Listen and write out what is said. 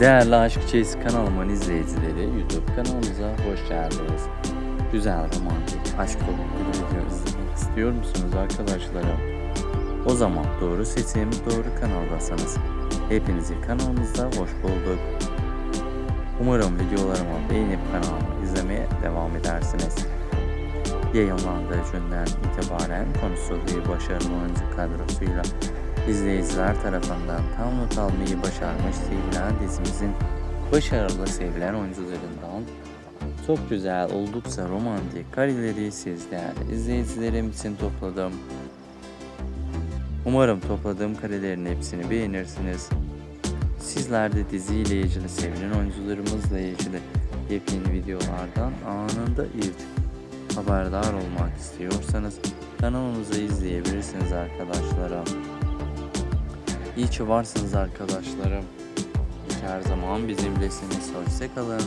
Değerli Aşk Çeyiz kanalımın izleyicileri YouTube kanalımıza hoş geldiniz. Güzel romantik aşk dolu bir video izlemek istiyor musunuz arkadaşlarım? O zaman doğru seçim doğru kanaldasınız. Hepinizi kanalımızda hoş bulduk. Umarım videolarımı beğenip kanalımı izlemeye devam edersiniz. Yayınlandığı günden itibaren konuşulduğu başarılı oyuncu kadrosuyla izleyiciler tarafından tam not almayı başarmış sevilen dizimizin başarılı sevilen oyuncularından çok güzel oldukça romantik kareleri siz değerli izleyicilerim için topladım. Umarım topladığım karelerin hepsini beğenirsiniz. Sizler de diziyle ilgili sevilen oyuncularımızla ilgili yepyeni videolardan anında ilk haberdar olmak istiyorsanız kanalımızı izleyebilirsiniz arkadaşlarım. İyi ki varsınız arkadaşlarım. Her zaman bizimlesiniz. Hoşçakalın.